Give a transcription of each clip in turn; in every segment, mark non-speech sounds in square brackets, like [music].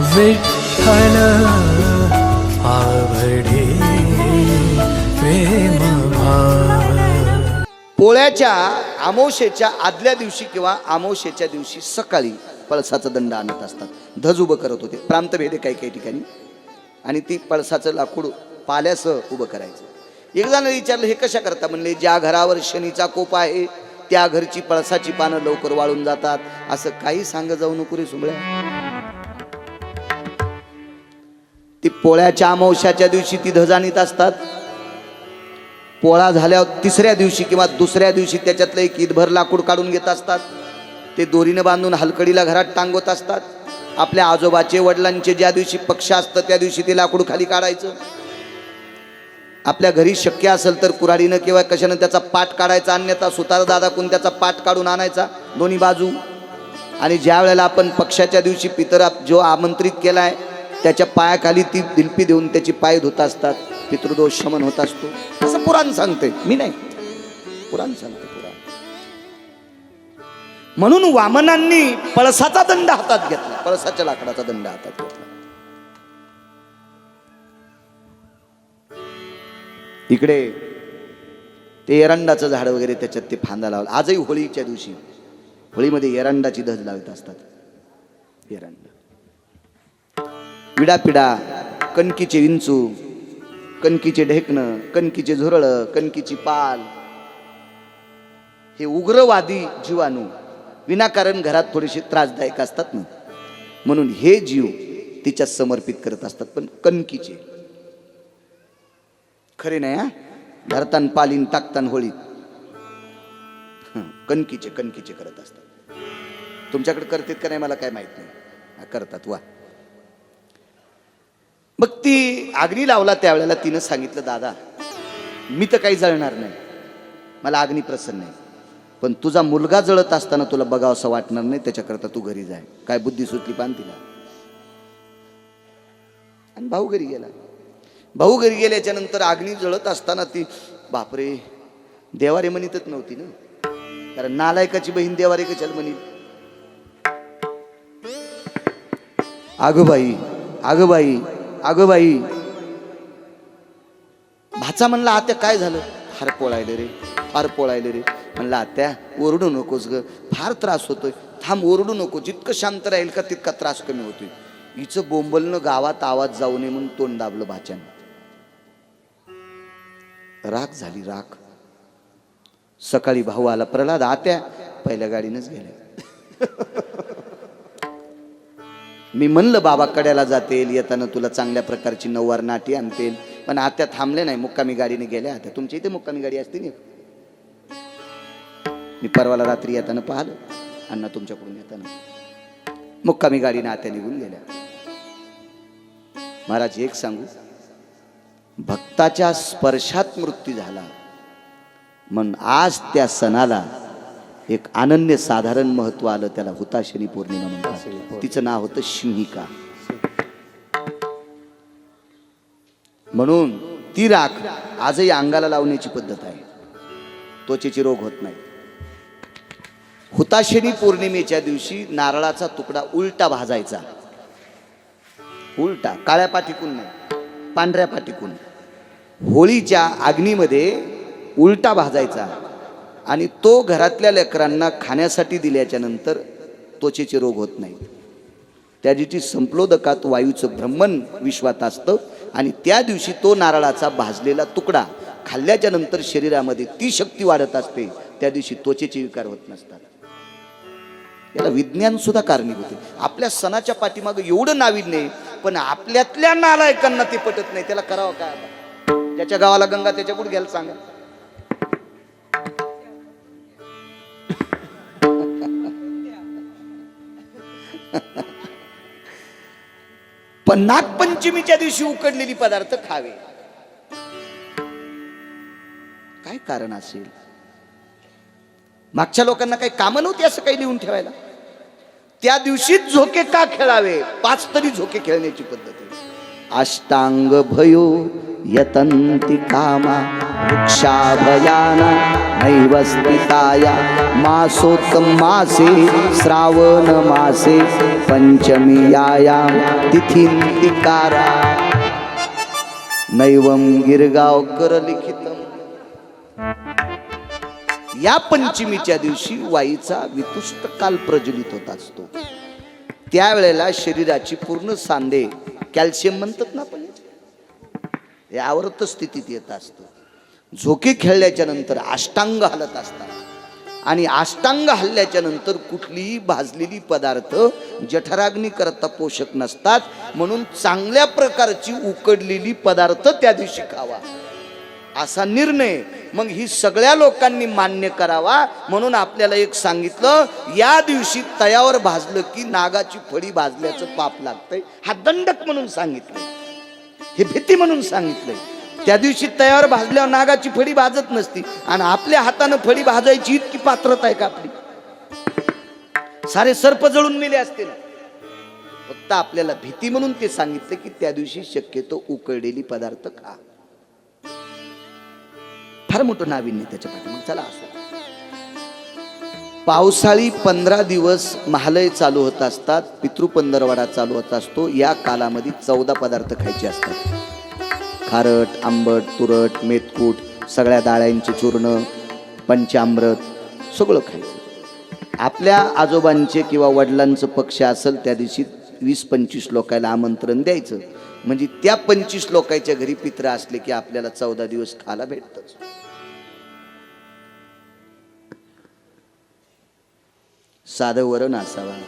विठ्ठल आवडे प्रेम पोळ्याच्या आमोशेच्या आदल्या दिवशी किंवा आमोशेच्या दिवशी सकाळी पळसाचा दंड आणत असतात. धज उभं करत होते. प्रांतभेदे काही काही ठिकाणी. आणि ती पळसाचं लाकूड पाल्यासह उभं करायचं. एक जणांनी विचारलं हे कशा करता? म्हणले ज्या घरावर शनीचा कोप आहे त्या घरची पळसाची पानं लवकर वाळून जातात. असं काही सांग जाऊ नको रे सुमळ्या ती पोळ्याच्या अमावश्याच्या दिवशी ती धज असतात. पोळा झाल्यावर तिसऱ्या दिवशी किंवा दुसऱ्या दिवशी त्याच्यातलं एक ईदभर लाकूड काढून घेत असतात. ते दोरीनं बांधून हलकडीला घरात टांगवत असतात. आपल्या आजोबाचे वडिलांचे ज्या दिवशी पक्ष असतं त्या दिवशी ते लाकूड खाली काढायचं. आपल्या घरी शक्य असेल तर कुऱ्हाडीनं किंवा कशानं त्याचा पाठ काढायचा अन्यथा सुतार दादा कोण त्याचा पाठ काढून आणायचा दोन्ही बाजू. आणि ज्या वेळेला आपण पक्षाच्या दिवशी पितर जो आमंत्रित केला आहे त्याच्या पायाखाली ती दिलपी देऊन त्याची पाय धुत असतात पितृदोष शमन होत असतो. असं पुराण सांगते. मी नाही. पुराण सांगते पुराण. म्हणून वामनांनी पळसाचा दंड हातात घेतला. पळसाच्या लाकडाचा दंड हातात घेतला. इकडे ते एरंडाचं झाड वगैरे त्याच्यात ते फांदा लावला. आजही होळीच्या दिवशी होळीमध्ये एरंडाची धज लावत असतात. एरंड विडापिडा कणकीचे विंचू कणकीचे ढेकणं कणकीचे झुरळं कणकीची पाल. हे उग्रवादी जीवाणू विनाकारण घरात थोडेसे त्रासदायक असतात ना. म्हणून हे जीव तिच्या समर्पित करत असतात पण कणकीचे. खरे नाही हा? धरतान पालीन टाकतान होळीत. कणकीचे कणकीचे करत असतात. तुमच्याकडे करतात का नाही मला काय माहीत नाही. करतात वा. मग ती अग्नी लावला त्यावेळेला तिनं सांगितलं दादा मी तर काही जळणार नाही. मला अग्नी प्रसन्न नाही पण तुझा मुलगा जळत असताना तुला बघावंसं वाटणार नाही त्याच्याकरता तू घरी जाय. काय बुद्धी सुचली पान तिला. आणि भाऊ घरी गेला. भाऊ घरी गेल्याच्यानंतर अग्नी जळत असताना ती बापरे देवारे म्हणतच नव्हती ना. कारण नालायकाची बहीण देवारे कशाला म्हणी अगं बाई अगं बाई भाचा म्हणला आत्या काय झालं? फार पोळायले रे फार पोळायले रे. म्हणलं आत्या ओरडू नकोस ग फार त्रास होतोय. थांब ओरडू नको जितकं शांत राहील का तितका त्रास कमी होतोय. हिचं बोंबलनं गावात आवाज जाऊ नये म्हणून तोंड दाबलं भाच्यानं. राख झाली राख सकाळी भाऊ आला प्रल्हाद आत्या पहिल्या गाडीनंच गेल्या [laughs] मी म्हणलं बाबा कड्याला जातील येताना तुला चांगल्या प्रकारची नऊवार नाटी आणतील. पण आत्या थांबले नाही मुक्कामी गाडीने गेल्या. आता तुमच्या इथे मुक्कामी गाडी असते ना मी परवाला रात्री येताना पाहिलं अण्णा तुमच्याकडून येताना. मुक्कामी गाडीने आत्या निघून गेल्या. महाराज एक सांगू? भक्ताच्या स्पर्शात मृत्यू झाला. म्हणून आज त्या सणाला एक अनन्य साधारण महत्त्व आलं त्याला हुताशनी पौर्णिमा म्हणतात. तिचं नाव होतं सिंहिका म्हणून ती राख आजही अंगाला लावण्याची पद्धत आहे. त्वचेचे रोग होत नाही हुताशनी पौर्णिमेच्या दिवशी नारळाचा तुकडा उलटा भाजायचा. उलटा काळ्या पाठीकून नाही पांढऱ्या पाठीकून होळीच्या अग्नीमध्ये उलटा भाजायचा. आणि तो घरातल्या लेकरांना खाण्यासाठी दिल्याच्या नंतर त्वचेचे रोग होत नाहीत. त्या दिवशी संप्लोदकात वायूचं भ्रमण विश्वात असतं आणि त्या दिवशी तो नारळाचा भाजलेला तुकडा खाल्ल्याच्या नंतर शरीरामध्ये ती शक्ती वाढत असते त्या दिवशी त्वचेचे विकार होत नसतात. याला विज्ञान सुद्धा कारणीभूत आहे आपल्या सणाच्या पाठीमागं एवढं नाविन्य आहे पण आपल्यातल्या नालायकांना ते पटत नाही. त्याला करावं काय ज्याच्या गावाला गंगा त्याच्या कुठे घ्यायला सांगा. नागपंचमीच्या दिवशी उकडलेली पदार्थ खावे. काय कारण असेल? मागच्या लोकांना काही कामं नव्हती असं काही लिहून ठेवायला? त्या दिवशीच झोके का खेळावे? पाच तरी झोके खेळण्याची पद्धत अष्टांग भयो यतंती कामा वृक्षाभयान नैव स्थिताया मासोत्तम मासे श्रावण मासे पंचमी याया तिथींतिकारा नैवम गिरगावकर लिखितम या पंचमीच्या दिवशी वाईचा वितुष्ट काल प्रज्वलित होत असतो. त्यावेळेला शरीराची पूर्ण सांधे कॅल्शियम म्हणतात ना आपण? यावरत स्थितीत येत असतो. झोके खेळल्याच्या नंतर अष्टांग हलत असतात. आणि अष्टांग हल्ल्याच्या नंतर कुठलीही भाजलेली पदार्थ जठराग्नी करता पोषक नसतात. म्हणून चांगल्या प्रकारची उकडलेली पदार्थ त्या दिवशी खावा. असा निर्णय मग ही सगळ्या लोकांनी मान्य करावा. म्हणून आपल्याला एक सांगितलं या दिवशी तयावर भाजलं की नागाची फळी भाजल्याचं पाप लागतंय. हा दंडक म्हणून सांगितलं हे भीती म्हणून सांगितलंय. त्या दिवशी तयावर भाजल्यावर नागाची फळी भाजत नसती. आणि आपल्या हातानं फळी भाजायची इतकी पात्रता आहे का आपली? सारे सर्प जळून मेले असते ना फक्त आपल्याला भीती म्हणून ते सांगितलं की त्या दिवशी शक्यतो उकळलेली पदार्थ खा. फार मोठं नाविन्य त्याच्या पाठी मग चला असो. पावसाळी पंधरा दिवस महालय चालू होत असतात पितृपंधरवाडा चालू होत असतो. या कालामध्ये चौदा पदार्थ खायचे असतात. खारट आंबट तुरट मेतकूट सगळ्या डाळ्यांचे चूर्ण पंचामृत सगळं खायचं. आपल्या आजोबांचे किंवा वडिलांचं पक्ष असेल त्या दिवशी वीस पंचवीस लोकायला आमंत्रण द्यायचं. म्हणजे त्या पंचवीस लोकांच्या घरी पित्र असले की आपल्याला चौदा दिवस खायला भेटतच. साधं वरण असावा.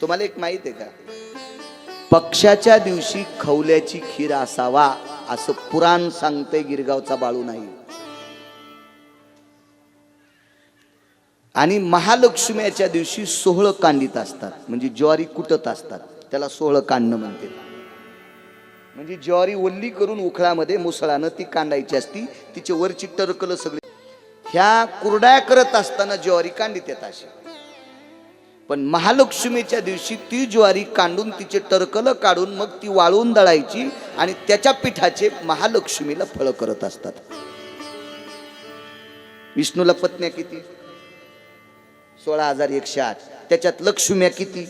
तुम्हाला एक माहीत आहे का? पक्षाच्या दिवशी खवल्याची खीर असावा. असं पुराण सांगते गिरगावचा बाळू नाही. आणि महालक्ष्म्याच्या दिवशी सोहळं कांडित असतात. म्हणजे ज्वारी कुटत असतात. त्याला सोहळ कांडणं म्हणते म्हणजे ज्वारी ओल्ली करून उखळामध्ये मुसळानं ती कांडायची असती. तिचे वरची टरकल सगळी. ह्या कुरड्या करत असताना ज्वारी कांडित येत अशी पण महालक्ष्मीच्या दिवशी ती ज्वारी कांडून तिचे टरकल काढून मग ती वाळवून दळायची आणि त्याच्या पिठाचे महालक्ष्मीला फळ करत असतात. विष्णूला पत्न्या किती? सोळा हजार एकशे आठ. त्याच्यात लक्ष्म्या किती?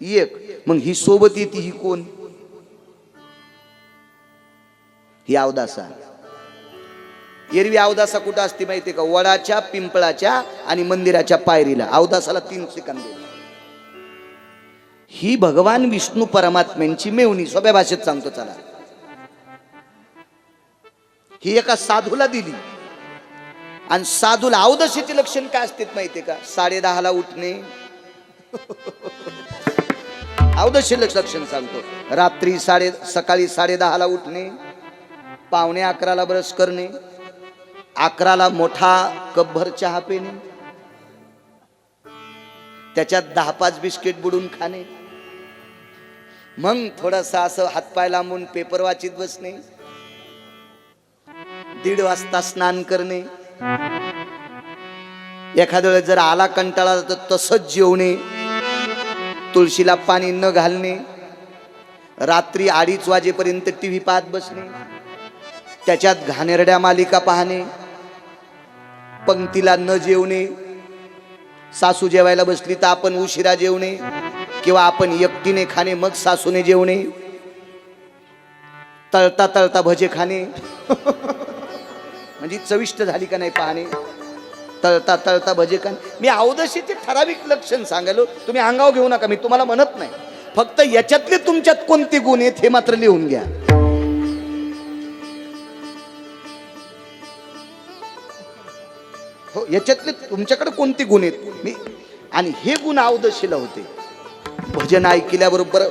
एक. मग ही सोबत येते ही कोण? ही अवदासा. एरवी अवदासा कुठं असते माहिती का? वडाच्या पिंपळाच्या आणि मंदिराच्या पायरीला. अवदासाला तीन सेकंद ही भगवान विष्णू परमात्म्यांची मेवणी. सोप्या भाषेत सांगतो चला. ही एका साधूला दिली. आणि साधूला अवदशीचे लक्षण काय असते माहितीये का? साडे दहाला उठणे. अवदशी लक्षण सांगतो. रात्री साडे सकाळी साडे दहाला उठणे. पावणे अकराला ब्रश करणे. अकराला मोठा कपभर चहा पिणे. त्याच्यात दहा पाच बिस्किट बुडून खाणे. मग थोडासा असं हातपाय लांबून पेपर वाचित बसणे. दीड वाजता स्नान करणे. एखाद्या वेळेस जर आला कंटाळा तर तसंच जेवणे. तुळशीला पाणी न घालणे. रात्री अडीच वाजेपर्यंत टी व्ही पाहत बसणे. त्याच्यात घाणेरड्या मालिका पाहणे. पंक्तीला न जेवणे. सासू जेवायला बसली तर आपण उशिरा जेवणे. किंवा आपण एकटीने खाणे मग सासूने जेवणे. तळता तळता भजे खाणे. म्हणजे चविष्ट झाली का नाही पाहणे. तळता तळता भजे खाणे. मी अवदशीचे ठराविक लक्षण सांगायलो. तुम्ही अंगाव घेऊ नका. मी तुम्हाला म्हणत नाही. फक्त याच्यातले तुमच्यात कोणते गुण आहेत हे मात्र लिहून घ्या. याच्यातले तुमच्याकडे कोणते गुण आहेत? मी आणि हे गुण अवदशीला होते. भजन ऐकल्याबरोबर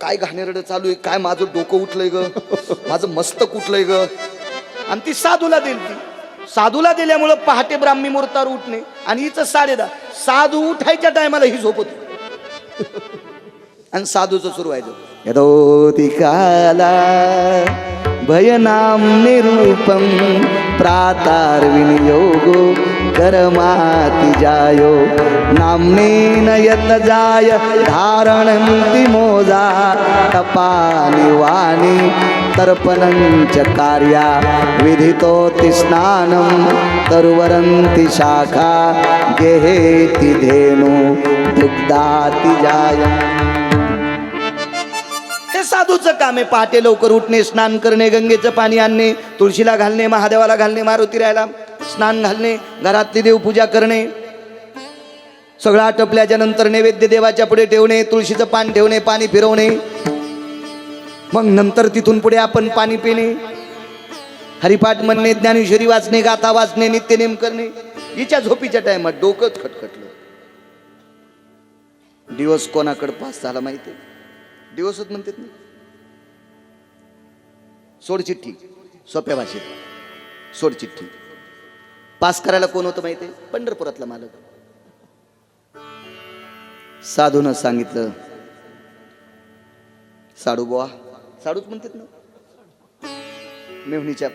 काय घाणेरडं चालू आहे? काय माझं डोकं उठलंय ग? माझं मस्तक उठलंय ग? आणि ती साधूला देईल ती साधूला दिल्यामुळं पहाटे ब्राह्मी मुहूर्तावर उठणे. आणि हिचं साडेदहा साधू उठायच्या टायमाला ही झोप होती. आणि साधूचं सुरू व्हायचं. यदोति काला भयनाम निरूपम प्रातार्विनियोगो कर्माति जायो। नाम्नेन यत जाय धारणन्ति मोजा तपानि वाणि तर्पणंच कार्या। विधितोति स्नानं तर्वरन्ति शाखा गेहेति धेनु दुग्धाति जायम्। साधूचं काम आहे. पहाटे लवकर उठणे स्नान करणे गंगेचं पाणी आणणे तुळशीला घालणे महादेवाला घालणे मारुती राहायला स्नान घालणे घरातली देवपूजा करणे. सगळं आटपल्याच्या नंतर नैवेद्य देवाच्या पुढे ठेवणे तुळशीचं पान ठेवणे पाणी फिरवणे. मग नंतर तिथून पुढे आपण पाणी पिणे. हरिपाठ म्हणणे ज्ञानेश्वरी वाचणे गाथा वाचणे नित्यनेम करणे. हिच्या झोपीच्या टायमात डोकंच खटखटलं. दिवस कोणाकडे पास झाला माहिती दिवसच म्हणतात ना. सोड चिठ्ठी. सोप्या भाषेत. सोड चिठ्ठी. पास करायला कोण होतं माहिती आहे पंढरपुरातला मालक. साधूनं सांगितलं साडू बुवा. साडूच म्हणतात ना. मेवणीच्या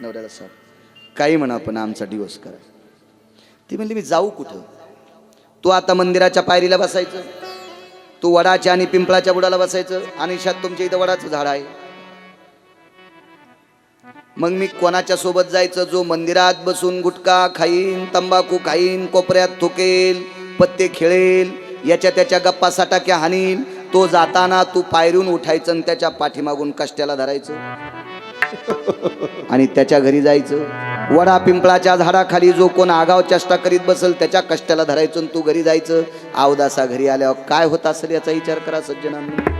नवऱ्याला साडू काही म्हणा पण आमचा दिवस करा. ती म्हणली मी जाऊ कुठं? तू आता मंदिराच्या पायरीला बसायचं. तू वडाच्या आणि पिंपळाच्या बुडाला बसायचं. आणि शात तुमच्या इथं वडाचं झाड आहे. मग मी कोणाच्या सोबत जायचं? जो मंदिरात बसून गुटखा खाईन तंबाखू खाईन कोपऱ्यात थुकेल पत्ते खेळेल याच्या त्याच्या गप्पा साटाक्या हानील तो जाताना तू पायरून उठायचं आणि त्याच्या पाठीमागून कष्ट्याला धरायचं. आणि त्याच्या घरी जायचं. वडा पिंपळाच्या झाडाखाली जो कोण आगाव चेष्टा करीत बसल त्याच्या कष्ट्याला धरायचं आणि तू घरी जायचं. आवदासा घरी आल्यावर काय होत असेल याचा विचार करा सज्जनांनी.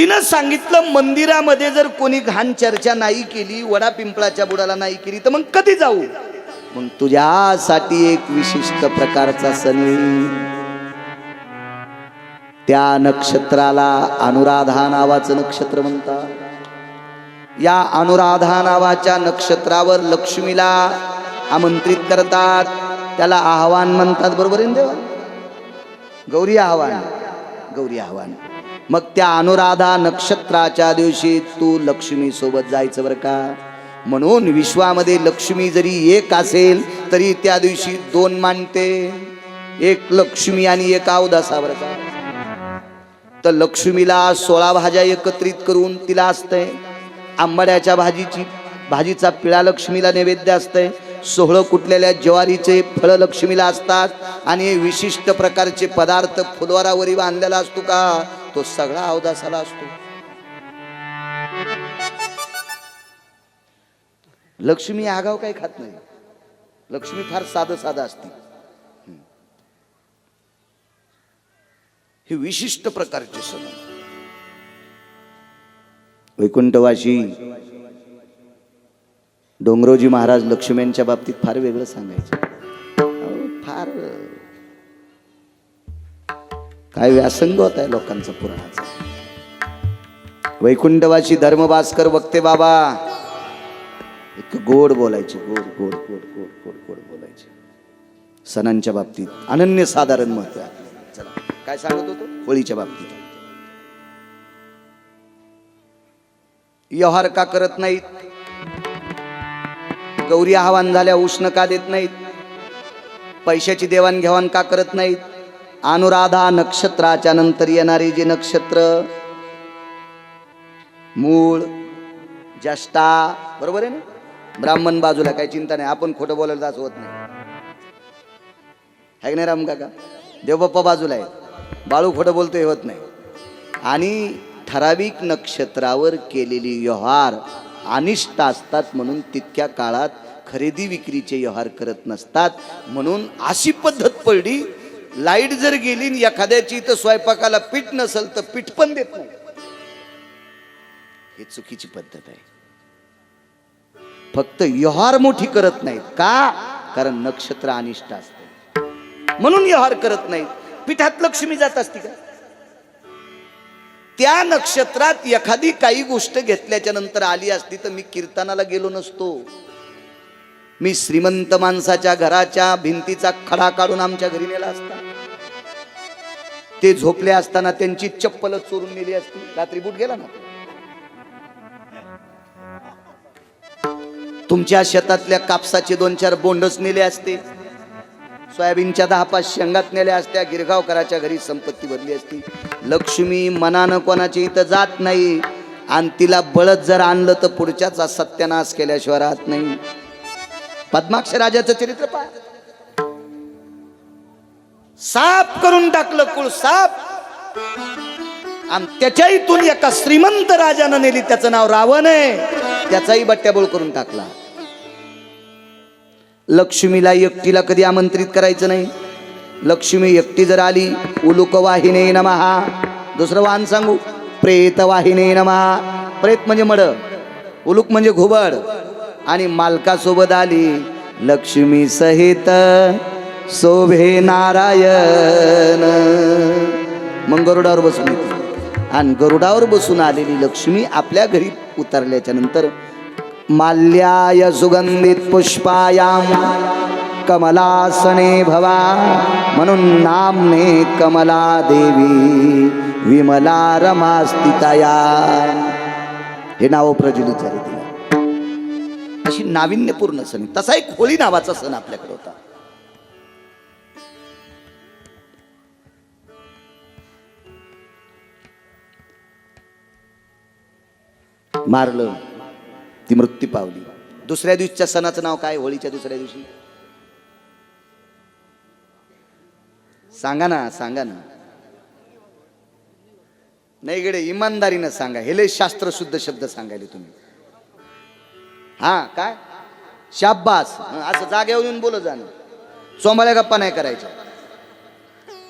तिनं सांगितलं मंदिरामध्ये जर कोणी घाण चर्चा नाही केली वडा पिंपळाच्या बुडाला नाही केली तर मग कधी जाऊ? मग तुझ्यासाठी एक विशिष्ट प्रकारचा सण त्या नक्षत्राला अनुराधा नावाचं नक्षत्र म्हणतात. या अनुराधा नावाच्या नक्षत्रावर लक्ष्मीला आमंत्रित करतात. त्याला आव्हान म्हणतात बरोबर आहे देवा? गौरी आव्हान गौरी आव्हान. मग त्या अनुराधा नक्षत्राच्या दिवशी तू लक्ष्मी सोबत जायचं बरं का? म्हणून विश्वामध्ये लक्ष्मी जरी एक असेल तरी त्या दिवशी दोन मानते. एक लक्ष्मी आणि एक अवदासा बरं का? तर लक्ष्मीला सोळा भाज्या एकत्रित करून तिला असतंय. आंबाड्याच्या भाजीची भाजीचा पिळा लक्ष्मीला नैवेद्य असतंय. सोहळं कुटलेल्या ज्वारीचे फळं लक्ष्मीला असतात. आणि विशिष्ट प्रकारचे पदार्थ फुलवारावरी बांधलेला असतो का? तो सगळा अवदासाला असतो. लक्ष्मी आगाव काही खात नाही. लक्ष्मी फार साधं साधं असते. हे विशिष्ट प्रकारचे सण. वैकुंठवाशी डोंगरोजी महाराज लक्ष्मींच्या बाबतीत फार वेगळं सांगायचे. फार काय व्यासंग होत आहे लोकांचा पुराणाचं? वैकुंठवाशी धर्मभास्कर वक्ते बाबा. एक गोड बोलायचे गोड गोड गोड गोड गोड गोड बोलायचे. सणांच्या बाबतीत अनन्य साधारण महत्त्व आहे. चला काय सांगत होतो? होळीच्या बाबतीत. व्यवहार का करत नाहीत? गौरी आव्हान झाल्या उष्ण का देत नाहीत? पैशाची देवाणघेवाण का करत नाहीत? अनुराधा नक्षत्राच्या नंतर येणारे जे नक्षत्र मूळ ज्येष्ठा बरोबर आहे ना? ब्राह्मण बाजूला काही चिंता नाही आपण खोटं बोलायला जाच होत नाही. आहे नाही राम काका? देवबाप्पा बाजूला आहे. बाळू खोटं बोलतोय होत नाही. आणि ठराविक नक्षत्रावर केलेली व्यवहार अनिष्ट असतात म्हणून तितक्या काळात खरेदी विक्रीचे व्यवहार करत नसतात. म्हणून अशी पद्धत पडली लाइट जर गेली एखाद्याची तर स्वयंपाकाला पीठ नसेल तर पीठ पण देत नाही. हे चुकीची पद्धत आहे. फक्त व्यवहार मोठी करत नाहीत. का? कारण नक्षत्र अनिष्ट असते. म्हणून व्यवहार करत नाहीत. पिठात लक्ष्मी जात असती का? त्या नक्षत्रात एखादी काही गोष्ट घेतल्याच्या नंतर आली असती तर मी कीर्तनाला गेलो नसतो. मी श्रीमंत माणसाच्या घराच्या भिंतीचा खडा काढून आमच्या घरी नेला असता. ते झोपले असताना त्यांची चप्पल चोरून नेली असती. रात्री बूट गेला ना? तुमच्या शेतातल्या कापसाचे दोन चार बोंडच नेले असते. सोयाबीनच्या दहा पाच शेंगात नेल्या असत्या. गिरगावकराच्या घरी संपत्ती भरली असती. लक्ष्मी मनानं कोणाची इथं जात नाही. आणि तिला बळत जर आणलं तर पुढच्याचा सत्यानाश केल्याशिवाय राहत नाही. पद्माक्ष राजाचं चरित्र पहा. साफ करून टाकलं कुळ साफ. आणि त्याच्याहीतून एका श्रीमंत राजानं नेली त्याचं नाव रावण आहे. त्याचाही बट्ट्याबोळ करून टाकला. लक्ष्मीला एकटीला कधी आमंत्रित करायचं नाही. लक्ष्मी एकटी जर आली उलुक वाहिने नमहा दुसरं वाहन सांगू प्रेत वाहिने नमहा प्रेत म्हणजे मड उलुक म्हणजे घुबड. आणि मालकासोबत आली. लक्ष्मी सहित शोभे नारायण. मग गरुडावर बसून येते. आणि गरुडावर बसून आलेली लक्ष्मी आपल्या घरी उतरल्याच्या नंतर माल्याय सुगंधित पुष्पायाम कमलासने भवा. म्हणून नामने कमला देवी विमला रमा स्थिताया हे नाव प्रज्वलित झाले. अशी नाविन्यपूर्ण सण. तसा एक होळी नावाचा सण आपल्याकडे होता. मारलं ती मृत्यू पावली. दुसऱ्या दिवशीच्या सणाचं नाव काय? होळीच्या दुसऱ्या दिवशी? सांगा ना सांगा ना. नाही गडे इमानदारीनं सांगा. हे लय शास्त्रशुद्ध शब्द सांगायले तुम्ही. हा काय? शाब्बास असं जागेवर येऊन बोलत जाणं सोमाल्या गप्पा नाही करायच्या.